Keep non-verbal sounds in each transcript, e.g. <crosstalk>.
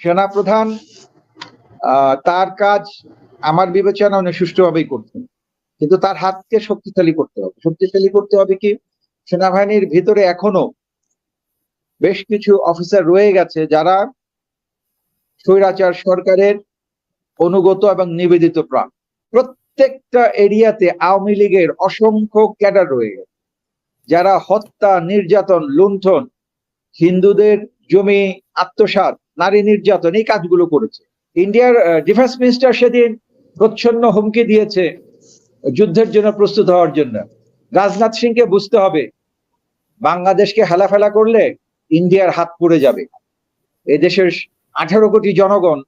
সেনাপ্রধান তার কাজ আমার বিবেচনা উনি সুষ্ঠুভাবেই করতেন কিন্তু তার হাতকে শক্তিশালী করতে হবে। শক্তিশালী করতে হবে কি? সেনাবাহিনীর ভিতরে এখনও বেশ কিছু অফিসার রয়ে গেছে যারা স্বৈরাচার সরকারের অনুগত এবং নিবেদিত প্রাণ। প্রত্যেকটা এরিয়াতে আওয়ামী লীগের অসংখ্য ক্যাডার রয়ে গেছে। যারা হত্যা, নির্যাতন, লুণ্ঠন, হিন্দুদের জমি আত্মসাৎ নারী নির্যাতন এই কাজগুলো করেছে। ইন্ডিয়ার ডিফেন্স মিনিস্টার সেদিন প্রচ্ছন্ন হুমকি দিয়েছে যুদ্ধের জন্য প্রস্তুত হওয়ার জন্য। রাজনাথ সিংকে বুঝতে হবে বাংলাদেশকে হেলাফেলা করলে ইন্ডিয়ার হাত পড়ে যাবে। এদেশের আঠারো কোটি জনগণ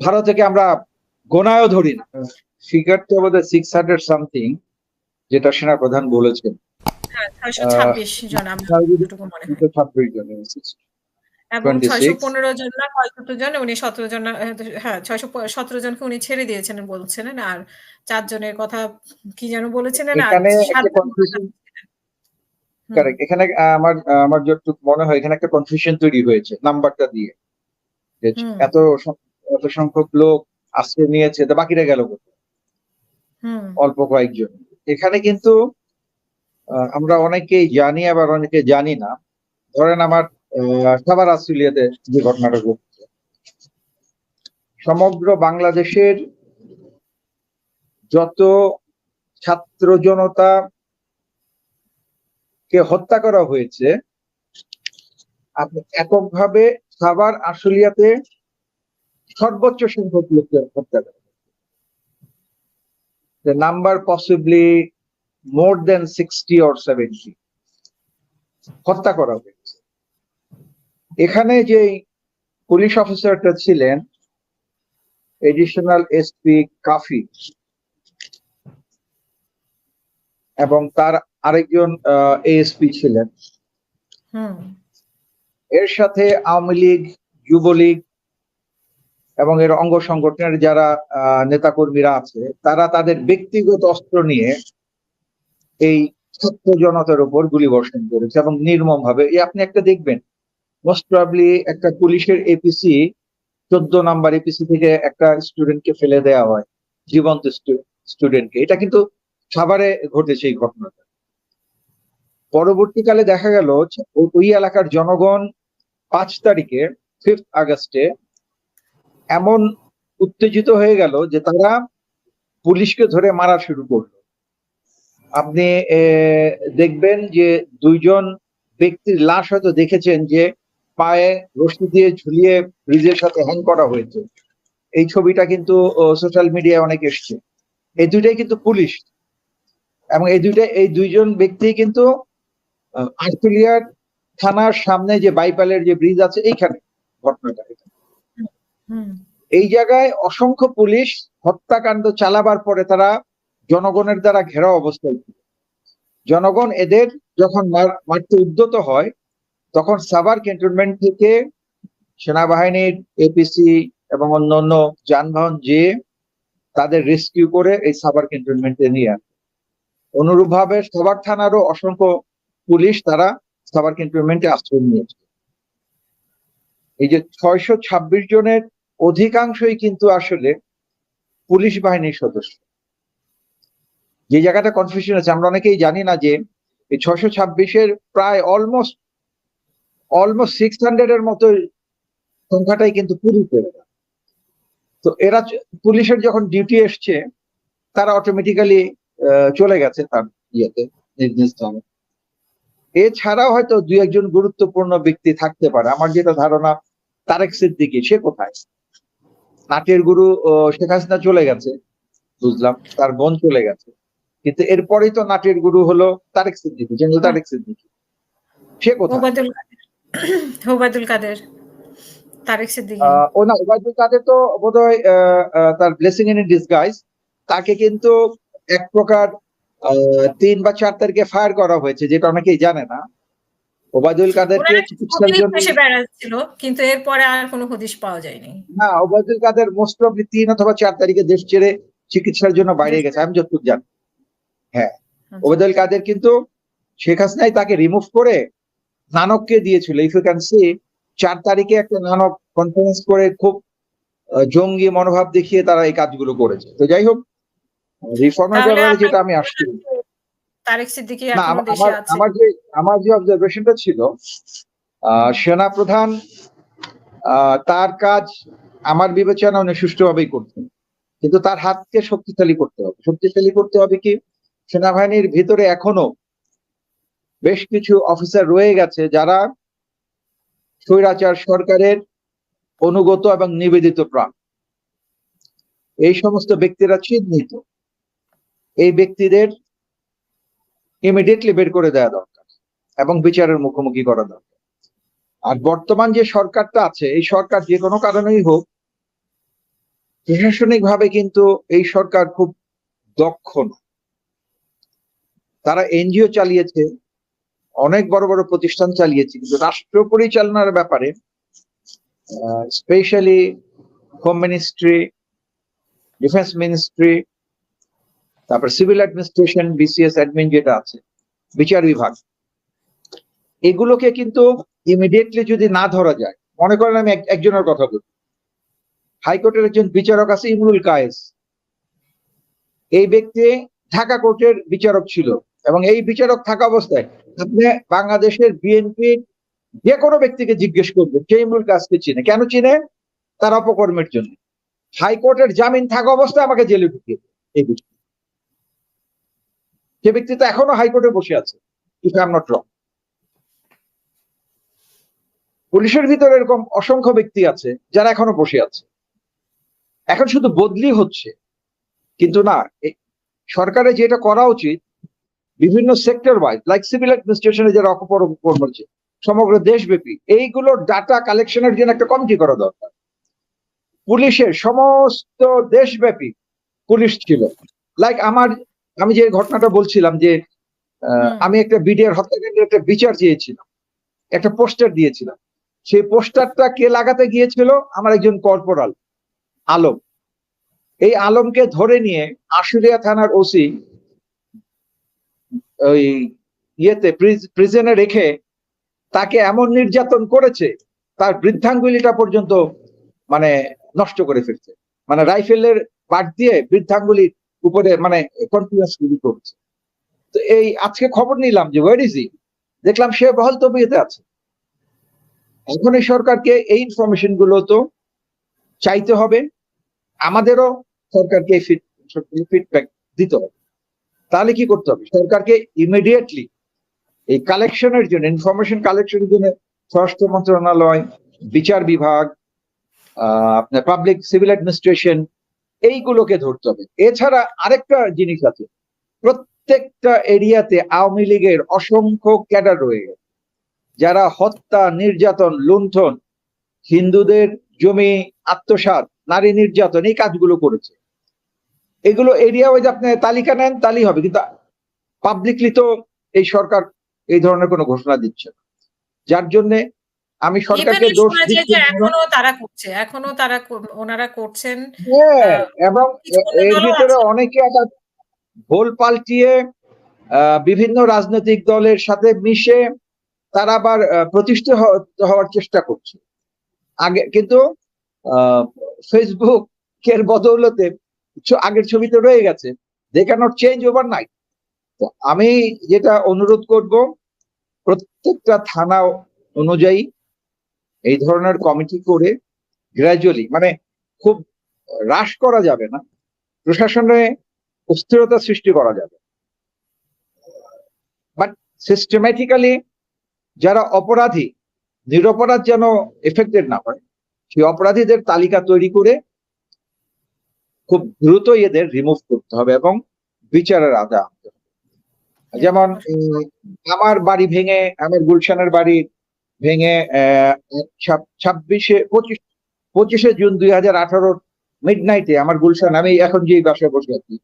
ভারত থেকে আমরা গোনায়ও ধরি না। ফিগারটা বোধহয় সিক্স হান্ড্রেড সামথিং যেটা সেনাপ্রধান বলেছেন। হ্যাঁ ছাব্বিশ জন এবং ছয়শো পনেরো জন না কয়েকশো জন উনি সতেরো জন হ্যাঁ ছয়শো সতেরো জনকে উনি ছেড়ে দিয়েছেন বলছিলেন। আর চারজনের কথা কি যেন বলেছিলেন আর এখানে আমার আমার যতটুকু মনে হয় এখানে একটা কনফিউশন তৈরি হয়েছে নাম্বারটা দিয়ে। এত এত সংখ্যক লোক আশ্রয় নিয়েছে তো বাকিরা গেল অল্প কয়েকজন। এখানে কিন্তু আমরা অনেকেই জানি আবার অনেকে জানি না। ধরেন আমার সাভার অস্ট্রেলিয়াতে যে ঘটনাটা ঘটছে। সমগ্র বাংলাদেশের যত ছাত্র জনতা কে হত্যা করা হয়েছে, আপনি এককভাবে সাভার আশুলিয়াতে সর্বোচ্চ সংখ্যক লোককে হত্যা করা the number possibly more than 60 or 70 হত্যা করা হয়েছে। এখানে যে পুলিশ অফিসারটা ছিলেন এডিশনাল এসপি কাফি এবং তার আরেকজন এএসপি ছিলেন। এর সাথে আওয়ামী লীগ যুবলীগ এবং এর অঙ্গ সংগঠনের যারা আহ, নেতাকর্মীরা আছে তারা তাদের ব্যক্তিগত অস্ত্র নিয়ে এই ছাত্র জনতার উপর গুলি বর্ষণ করেছে এবং নির্মম ভাবে এই আপনি একটা দেখবেন মোস্ট প্রবলি একটা পুলিশের এপিসি চোদ্দ নাম্বার এপিসি থেকে একটা স্টুডেন্টকে ফেলে দেওয়া হয়, জীবন্ত স্টুডেন্টকে এটা কিন্তু সাভারে ঘটেছে এই ঘটনাটা। পরবর্তীকালে দেখা গেল ওই এলাকার জনগণ পাঁচ তারিখে ফিফথ আগস্টে এমন উত্তেজিত হয়ে গেল যে তারা পুলিশকে ধরে মারা শুরু করল। আপনি দেখবেন যে দুইজন ব্যক্তির লাশ হয়তো দেখেছেন যে পায়ে রশি দিয়ে ঝুলিয়ে ব্রিজের সাথে হ্যাং করা হয়েছে। এই ছবিটা কিন্তু সোশ্যাল মিডিয়ায় অনেক এসছে। এই দুইটাই কিন্তু পুলিশ। এবং এই দুইটা এই দুইজন ব্যক্তি কিন্তু আহ, আশুলিয়ার থানার সামনে যে বাইপালের যে ব্রিজ আছে এইখানে ঘটনাটা এই জায়গায় অসংখ্য পুলিশ হত্যাকাণ্ড চালাবার পরে তারা জনগণের দ্বারা ঘেরা অবস্থায় ছিল। জনগণ এদের যখন মার- মারতে উদ্যত হয় তখন সাভার ক্যান্টনমেন্ট থেকে সেনাবাহিনীর এপিসি এবং অন্যান্য যানবাহন যে তাদের রেস্কিউ করে এই সাভার ক্যান্টনমেন্টে নিয়ে আসে। অনুরূপভাবে সাভার থানারও অসংখ্য পুলিশ তারা সাভার ক্যান্টনমেন্টে আশ্রয় নিয়েছে। এই যে ছয়শো ছাব্বিশ জনের অধিকাংশই কিন্তু আসলে পুলিশ বাহিনীর সদস্য। যে জায়গাটা কনফিউশন আছে, আমরা অনেকেই জানি না যে এই ছয়শো ছাব্বিশের প্রায় অলমোস্ট অলমোস্ট সিক্স হান্ড্রেড এর মতো সংখ্যাটাই কিন্তু পুলিশের তো এরা পুলিশের যখন ডিউটি এসছে, তারা অটোমেটিক্যালি চলে গেছে তার ইয়েতে নির্দিষ্ট স্থানে এছাড়াও হয়তো দুই একজন গুরুত্বপূর্ণ ব্যক্তি থাকতে পারে। আমার যেটা ধারণা, তারেক সিদ্দিকি, সে কোথায়? নাটের গুরু শেখ হাসিনা চলে গেছে, বুঝলাম, তার বোন চলে গেছে। কিন্তু এরপরেই তো নাটের গুরু হলো তারেক সিদ্দিকি, জেনারেল তারেক সিদ্দিকি। সে কোথায়? <clears throat> ওবায়দুল কাদের তারেক সিদ্দিকী। ও না ওবায়দুল কাদের তো বোধহয় তার ব্লেসিং ইন ডিসগাইজ তাকে কিন্তু এক প্রকার তিন বা চার তারিখে ফায়ার করা হয়েছে যেটা অনেকেই জানে না। ওবায়দুল কাদেরকে চিকিৎসার জন্য বেড়াচ্ছিল কিন্তু এরপরে আর কোনো হদিশ পাওয়া যায়নি। না ওবায়দুল কাদের মোস্ট প্রবলি তিন অথবা চার তারিখে দেশ ছেড়ে চিকিৎসার জন্য বাইরে গেছে। আমি যতটুকু জানি। হ্যাঁ আচ্ছা। ওবায়দুল কাদের কিন্তু শেখ হাসিনাই তাকে রিমুভ করে নানককে দিয়েছিল। ইফ ইউ ক্যান সি চার তারিখে একটা নানক কনফারেন্স করে খুব জঙ্গি মনোভাব দেখিয়ে তারা এই কাজগুলো করেছে। তো যাই হোক রিফর্মের ব্যাপারে যেটা আমি আসছি। তারেক সিদ্দিকী আমার যে আমার যে অবজারভেশনটা ছিল সেনা প্রধান আহ, তার কাজ আমার বিবেচনা উনি সুষ্ঠুভাবেই করতেন কিন্তু তার হাতকে শক্তিশালী করতে হবে। শক্তিশালী করতে হবে কি? সেনাবাহিনীর ভিতরে এখনও বেশ কিছু অফিসার রয়ে গেছে যারা স্বৈরাচার সরকারের অনুগত এবং নিবেদিত প্রাণ। এই সমস্ত ব্যক্তিরা চিহ্নিত। এই ব্যক্তিদের ইমিডিয়েটলি বের করে দেওয়া দরকার এবং বিচারের মুখোমুখি করা দরকার। আর বর্তমান যে সরকারটা আছে, এই সরকার যে কোনো কারণেই হোক প্রশাসনিক ভাবে কিন্তু এই সরকার খুব দক্ষ না তারা এনজিও চালিয়েছে অনেক বড় বড় প্রতিষ্ঠান চালিয়েছে, কিন্তু রাষ্ট্র পরিচালনার ব্যাপারে specially home ministry defence ministry তারপর সিভিল অ্যাডমিনিস্ট্রেশন বিসিএস অ্যাডমিন যেটা আছে, বিচার বিভাগ, এগুলোকে কিন্তু ইমিডিয়েটলি যদি না ধরা যায়, মনে করেন আমি এক- একজনের কথা বলি হাইকোর্টের একজন বিচারক আছে, ইমরুল কায়েস, এই ব্যক্তি ঢাকা কোর্টের বিচারক ছিল। এবং এই বিচারক থাকা অবস্থায় আপনি বাংলাদেশের বিএনপি যে কোনো ব্যক্তিকে জিজ্ঞেস করবেন সে ইমরুল কায়েসকে চিনে। কেন চিনে? তার অপকর্মের জন্য। হাইকোর্টের জামিন থাকা অবস্থায় আমাকে জেলে ঢুকিয়ে এই ব্যক্তি সে ব্যক্তি তো এখনও হাইকোর্টে বসে আছে। If I am not wrong পুলিশের ভিতরে এরকম অসংখ্য ব্যক্তি আছে যারা এখনও বসে আছে। এখন শুধু বদলি হচ্ছে। কিন্তু না সরকারের যেটা করা উচিত বিভিন্ন সেক্টর ওয়াইজ লাইক সিভিল অ্যাডমিনিস্ট্রেশনে যারা অপকর্ম করছে সমগ্র দেশব্যাপী এইগুলোর ডাটা কালেকশনের জন্য একটা কমিটি করা দরকার। পুলিশের সমস্ত দেশব্যাপী পুলিশ ছিল। লাইক আমার আমি যে ঘটনাটা বলছিলাম যে আমি একটা বিডিআর হত্যাকাণ্ডের একটা বিচার চেয়েছিলাম একটা পোস্টার দিয়েছিলাম। সেই পোস্টারটা কে লাগাতে গিয়েছিল? আমার একজন কর্পোরাল আলম। এই আলমকে ধরে নিয়ে আশুলিয়া থানার ওসি ওই ইয়েতে প্রিজনে রেখে তাকে এমন নির্যাতন করেছে, তার বৃদ্ধাঙ্গুলিটা পর্যন্ত মানে নষ্ট করে ফেলছে। মানে রাইফেলের বাট দিয়ে বৃদ্ধাঙ্গুলির উপরে মানে কনফিডেন্স গুলি করছে। তো এই আজকে খবর নিলাম যে ওয়ার ইজ দেখলাম সে বহল তবিয়তে আছে। এখন এই সরকারকে এই ইনফরমেশনগুলো তো চাইতে হবে, আমাদেরও সরকারকে ফিডব্যাক দিতে হবে। তাহলে কি করতে হবে? সরকারকে ইমিডিয়েটলি এই কালেকশনের জন্য ইনফরমেশন কালেকশনের জন্য স্বরাষ্ট্র মন্ত্রণালয়, বিচার বিভাগ আপনার পাবলিক সিভিল অ্যাডমিনিস্ট্রেশন এইগুলোকে ধরতে হবে। এছাড়া আরেকটা জিনিস আছে, প্রত্যেকটা এরিয়াতে আওয়ামী লীগের অসংখ্য ক্যাডার রয়ে গেছে। যারা হত্যা, নির্যাতন, লুণ্ঠন, হিন্দুদের জমি, আত্মসাৎ, নারী নির্যাতন এই কাজগুলো করেছে। এগুলো এরিয়া ওয়াইজ আপনি তালিকা নেন তালি হবে। কিন্তু পাবলিকলি তো এই সরকার এই ধরনের কোনো ঘোষণা দিচ্ছে না। যার জন্য আমি সরকারকে দোষ দিচ্ছি যে এখনও তারা করছে এখনও তারা ওনারা করছেন। হ্যাঁ, এবং এর ভিতরে অনেকে আবার ভোল পাল্টিয়ে আহ, বিভিন্ন রাজনৈতিক দলের সাথে মিশে তারা আবার প্রতিষ্ঠিত হওয়ার চেষ্টা করছে। আগে কিন্তু ফেসবুক এর বদৌলতে আগের ছবিতে রয়ে গেছে। They can't change overnight তো আমি যেটা অনুরোধ করব, প্রত্যেকটা থানা অনুযায়ী এই ধরনের কমিটি করে গ্র্যাজুয়ালি মানে খুব হ্রাস করা যাবে না, প্রশাসনে অস্থিরতা সৃষ্টি করা যাবে। বাট সিস্টেম্যাটিক্যালি যারা অপরাধী, নিরপরাধ যেন এফেক্টেড না হয়, সেই অপরাধীদের তালিকা তৈরি করে খুব দ্রুত এদের রিমুভ করতে হবে এবং বিচারের আওতায় আনতে হবে। যেমন আমার বাড়ি ভেঙে, আমার গুলশানের বাড়ি ভেঙে ছাব্বিশে পঁচিশ, পঁচিশে জুন দুই হাজার আঠারোর মিড নাইটে আমার গুলশান, আমি এখন যে বাসায় বসে আছি,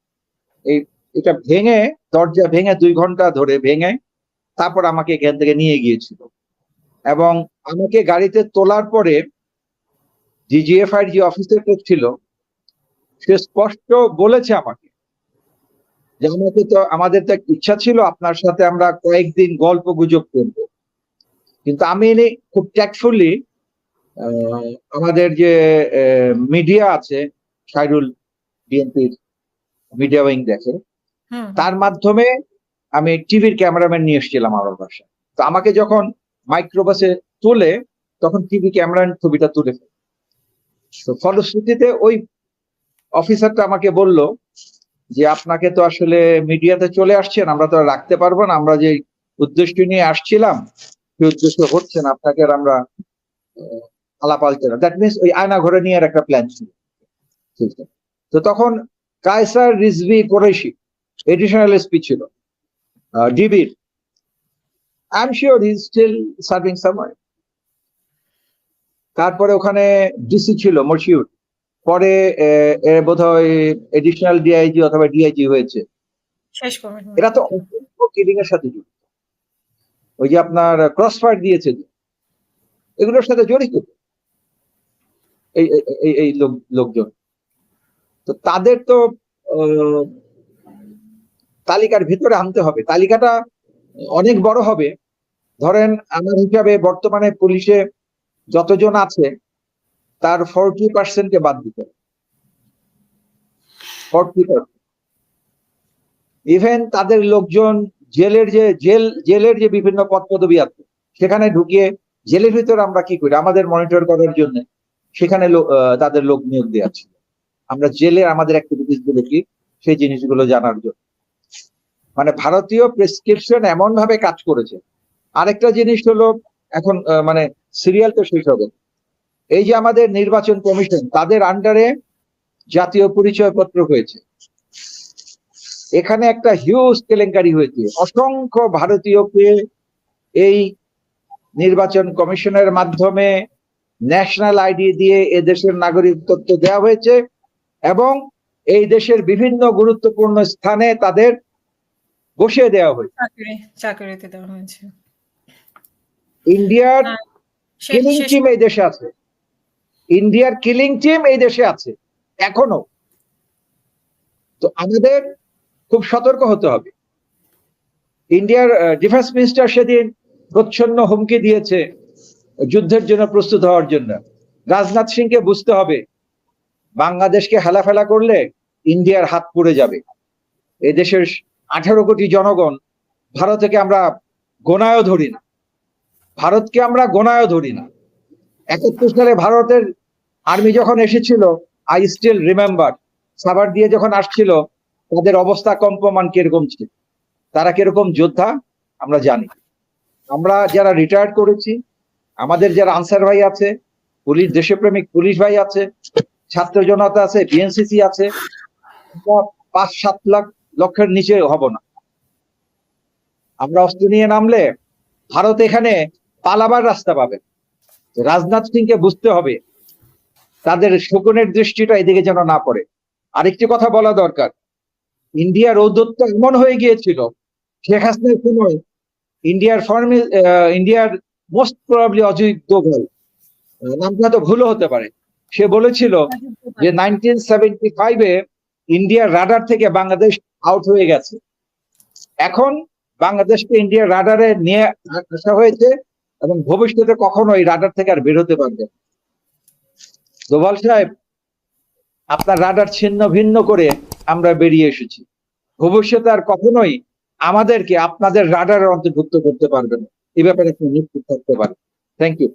এই, এটা ভেঙে, দরজা ভেঙে দুই ঘণ্টা ধরে ভেঙে তারপর আমাকে এখান থেকে নিয়ে গিয়েছিল। এবং আমাকে গাড়িতে তোলার পরে ডিজিএফআই যে অফিসারটা ছিল সে স্পষ্ট বলেছে আমাকে যে আমাকে তো আমাদের তো ইচ্ছা ছিল আপনার সাথে আমরা কয়েকদিন গল্প গুজব করব। কিন্তু আমি এনে খুব ট্যাক্টফুলি আমাদের যে মিডিয়া আছে সাইরুল বিএনপির মিডিয়া উইং দেখে তার মাধ্যমে আমি টিভির ক্যামেরাম্যান নিয়ে এসেছিলাম আমার বাসায়। তো আমাকে যখন মাইক্রোবাসে তোলে তখন টিভি ক্যামেরার ছবিটা তুলে ফেলে। তো ফলশ্রুতিতে ওই অফিসারটা আমাকে বলল যে, আপনাকে তো আসলে মিডিয়াতে চলে আসছেন, আমরা তো রাখতে পারব না, আমরা যে উদ্দেশ্য নিয়ে আসছিলাম সেই উদ্দেশ্য হচ্ছে না, আপনাকে আর আমরা আলাপ আলোচনা দ্যাট মিনস ওই আয়না ঘরে নিয়ে একটা প্ল্যান ছিল। তো তখন কায়সার রিজভি কোরেশি এডিশনাল এসপি ছিল ডিবির I am sure is still serving somewhere তারপরে ওখানে ডিসি ছিল মশিউর পরে বোধ হয় এডিশনাল ডিআইজি অথবা ডিআইজি হয়েছে। এরা তো কিলিং এর সাথে জড়িত। ওই যে আপনার ক্রস ফায়ার দিয়েছে এগুলোর সাথে জড়িত? এই এই- এই এই লোক লোকজন। তো তাদের তো তালিকার ভিতরে আনতে হবে। তালিকাটা অনেক বড় হবে। ধরেন আমার হিসাবে বর্তমানে পুলিশে যতজন আছে তার ফর্টি পার্সেন্ট কে বাদ দিতে। ইভেন তাদের লোকজন জেলের যে, জেল, জেলের যে বিভিন্ন পদ পদবি আছে, সেখানে ঢুকিয়ে জেলের ভিতরে আমরা কি করি? আমাদের মনিটর করার জন্য সেখানে তাদের লোক নিয়োগ দেওয়া ছিল আমরা জেলে আমাদের অ্যাক্টিভিটিসগুলো কি? সেই জিনিসগুলো জানার জন্য। মানে ভারতীয় প্রেসক্রিপশন এমন ভাবে কাজ করেছে। আরেকটা জিনিস হলো, এখন মানে সিরিয়াল তো শেষ হবে। এই যে আমাদের নির্বাচন কমিশন তাদের আন্ডারে জাতীয় পরিচয়পত্র হয়েছে। এখানে একটা হিউজ কেলেঙ্কারি হয়েছে। অসংখ্য ভারতীয়কে এই নির্বাচন কমিশনের মাধ্যমে ন্যাশনাল আইডি দিয়ে এদেশের নাগরিকত্ব দেওয়া হয়েছে এবং এই দেশের বিভিন্ন গুরুত্বপূর্ণ স্থানে তাদের বসিয়ে দেওয়া হয়েছে। ইন্ডিয়ার হ্যাঁ, এই দেশে আছে। ইন্ডিয়ার কিলিং টিম এই দেশে আছে, এখনও। তো আমাদের খুব সতর্ক হতে হবে। ইন্ডিয়ার ডিফেন্স মিনিস্টার সেদিন প্রচ্ছন্ন হুমকি দিয়েছে যুদ্ধের জন্য প্রস্তুত হওয়ার জন্য। রাজনাথ সিংকে বুঝতে হবে, বাংলাদেশকে হেলাফেলা করলে ইন্ডিয়ার হাত পুড়ে যাবে। এদেশের আঠারো কোটি জনগণ, ভারতকে আমরা গোনায়ও ধরি না। ভারতকে আমরা গোনায়ও ধরি না। একাত্তর সালে ভারতের আর্মি যখন এসেছিল আই স্টিল রিমেম্বার সাভার দিয়ে যখন আসছিল, তাদের অবস্থা কম্পমান কীরকম ছিল? তারা কীরকম যোদ্ধা? আমরা জানি। আমরা যারা রিটায়ার্ড করেছি, আমাদের যারা আনসার ভাই আছে, পুলিশ, দেশপ্রেমিক পুলিশ ভাই আছে, ছাত্র জনতা আছে বিএনসিসি আছে পাঁচ সাত লাখ লক্ষের নিচে হব না। আমরা অস্ত্র নিয়ে নামলে ভারত এখানে পালাবার রাস্তা পাবে রাজনাথ সিংকে বুঝতে হবে। তাদের শকুনের দৃষ্টিটা এদিকে যেন না পড়ে। আরেকটি কথা বলা দরকার। ইন্ডিয়ার ঔদ্ধত্য এমন হয়ে গিয়েছিল, শেখ হাসিনার সময় ইন্ডিয়ার ফরেন ইন্ডিয়ার মোস্ট প্রবাবলি অজিত দোভাল নামটা তো ভুলও হতে পারে। সে বলেছিল যে নাইনটিন সেভেন্টি ফাইভে ইন্ডিয়ার রাডার থেকে বাংলাদেশ আউট হয়ে গেছে। এখন বাংলাদেশকে ইন্ডিয়ার রাডারে নিয়ে আসা হয়েছে। এবং ভবিষ্যতে কখনো এই রাডার থেকে আর বের হতে পারবে দোভাল সাহেব, আপনার রাডার ছিন্ন ভিন্ন করে আমরা বেরিয়ে এসেছি। ভবিষ্যতে আর কখনোই আমাদেরকে আপনাদের রাডারের অন্তর্ভুক্ত করতে পারবে না। এ ব্যাপারে আপনি নিশ্চিত থাকতে পারে। Thank you